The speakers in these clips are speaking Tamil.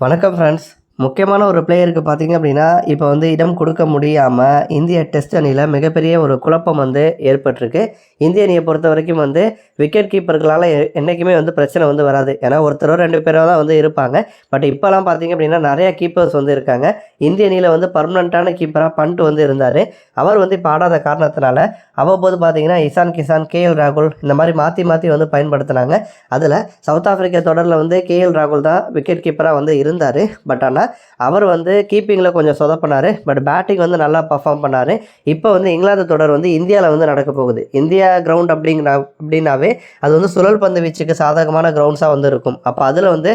வணக்கம் ஃப்ரெண்ட்ஸ் முக்கியமான ஒரு பிளேயருக்கு பார்த்தீங்க அப்படின்னா இப்போ வந்து இடம் கொடுக்க முடியாமல் இந்திய டெஸ்ட் அணியில் மிகப்பெரிய ஒரு குழப்பம் வந்து ஏற்பட்டிருக்கு. இந்திய அணியை பொறுத்த வரைக்கும் வந்து விக்கெட் கீப்பர்களால் என்றைக்குமே வந்து பிரச்சனை வந்து வராது. ஏன்னா ஒருத்தரோ ரெண்டு பேரோ தான் வந்து இருப்பாங்க. பட் இப்போலாம் பார்த்தீங்க அப்படின்னா நிறையா கீப்பர்ஸ் வந்து இருக்காங்க. இந்திய அணியில் வந்து பர்மனண்ட்டான கீப்பராக பண்ட்டு வந்து இருந்தார். அவர் வந்து இப்போ ஆடாத காரணத்தினால அவ்வப்போது பார்த்தீங்கன்னா இசான் கிசான் கேஎல் ராகுல் இந்த மாதிரி மாற்றி மாற்றி வந்து பயன்படுத்தினாங்க. அதில் சவுத் ஆப்பிரிக்கா தொடரில் வந்து கேஎல் ராகுல் தான் விக்கெட் கீப்பராக வந்து இருந்தார். பட் ஆனால் அவர் வந்து கீப்பிங்கில் கொஞ்சம் சொதப்பினார். பட் பேட்டிங் வந்து நல்லா பர்ஃபார்ம் பண்ணார். இப்போ வந்து இங்கிலாந்து தொடர் வந்து இந்தியாவில் வந்து நடக்க போகுது. இந்தியா கிரவுண்ட் அப்படிங்கிற அப்படின்னாவே அது வந்து சுழல் பந்து வீச்சுக்கு சாதகமான கிரவுண்ட்ஸாக வந்து இருக்கும். அப்போ அதில் வந்து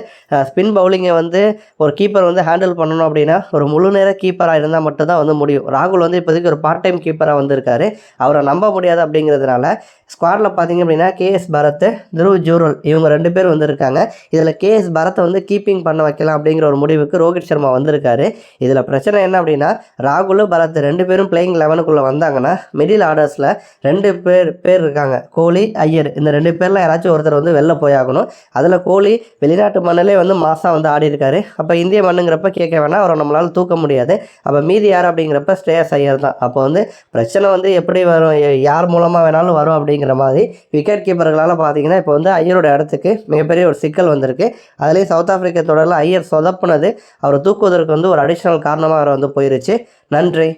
ஸ்பின் பவுலிங்கை வந்து ஒரு கீப்பர் வந்து ஹேண்டில் பண்ணணும் அப்படின்னா ஒரு முழு நேர கீப்பராக இருந்தால் மட்டும்தான் வந்து முடியும். ராகுல் வந்து இப்போதைக்கு ஒரு பார்ட் டைம் கீப்பராக வந்திருக்காரு. அவரை நம்ப முடியாது அப்படிங்கிறதுனால ஸ்குவாடில் பார்த்தீங்க அப்படின்னா கேஎஸ் பரத் துருவ் ஜூரல் இவங்க ரெண்டு பேர் வந்திருக்காங்க. இதில் கேஎஸ் பரத்தை வந்து கீப்பிங் பண்ண வைக்கலாம் அப்படிங்கிற ஒரு முடிவுக்கு ரோஹித் சர்மா வந்திருக்காரு. இதில் பிரச்சனை என்ன அப்படின்னா ராகுல் பரத் ரெண்டு பேரும் பிளேயிங் லெவனுக்குள்ளே வந்தாங்கன்னா மிடில் ஆர்டர்ஸில் ரெண்டு பேர் பேர் இருக்காங்க. கோலி ஐயர் இந்த ரெண்டு பேரில் யாராச்சும் ஒருத்தர் வந்து வெளில போயாகணும் அதில் கோலி வெளிநாட்டு மண்ணிலே வந்து மாசாக வந்து ஆடி இருக்காரு அப்போ இந்திய மண்ணுங்கிறப்ப கேட்க வேணால் அவரை நம்மளால் தூக்க முடியாது. அப்போ மீதி யார் அப்படிங்கிறப்ப ஸ்ரேயஸ் ஐயர் தான். அப்போ வந்து பிரச்சனை வந்து எப்படி வரும் யார் மூலமாக வேணாலும் வரும் அப்படிங்கிற மாதிரி விக்கெட் கீப்பர்களால் பார்த்தீங்கன்னா இப்போ வந்து ஐயரோட இடத்துக்கு மிகப்பெரிய ஒரு சிக்கல் வந்திருக்கு. அதுலேயும் சவுத் ஆஃப்ரிக்கா தொடரில் ஐயர் சொதப்புனது அவரை தூக்குவதற்கு வந்து ஒரு அடிஷ்னல் காரணமாக அவர் வந்து போயிருச்சு. நன்றி.